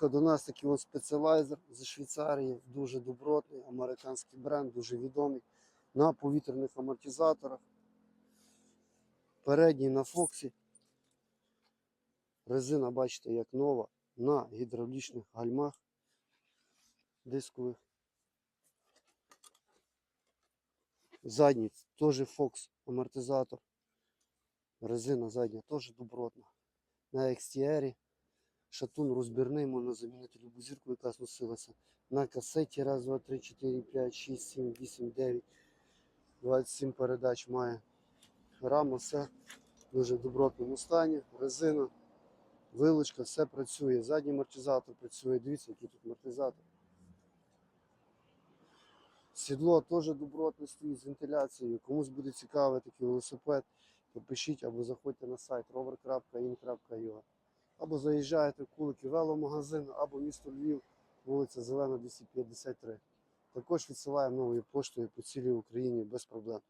До нас такий он спеціалайзер зі Швейцарії, дуже добротний, американський бренд, дуже відомий. На повітряних амортизаторах. Передній на Фоксі. Резина, бачите, як нова, на гідравлічних гальмах дискових. Задній теж Fox амортизатор. Резина задня теж добротна. На XTR. Шатун розбірний, можна замінити любу зірку, яка зносилася. На касеті раз, два, три, чотири, п'ять, шість, сім, вісім, дев'ять. 27 передач має. Рама, все дуже добротному стані. Резина, вилучка, все працює. Задній амортизатор працює. Дивіться, який тут амортизатор. Сідло теж добротне стоїть з вентиляцією. Комусь буде цікавий такий велосипед, то пишіть або заходьте на сайт rover.in.ua або заїжджаєте в Кулики веломагазин, або місто Львів, вулиця Зелена, 253. Також відсилаємо новою поштою по цілій Україні без проблем.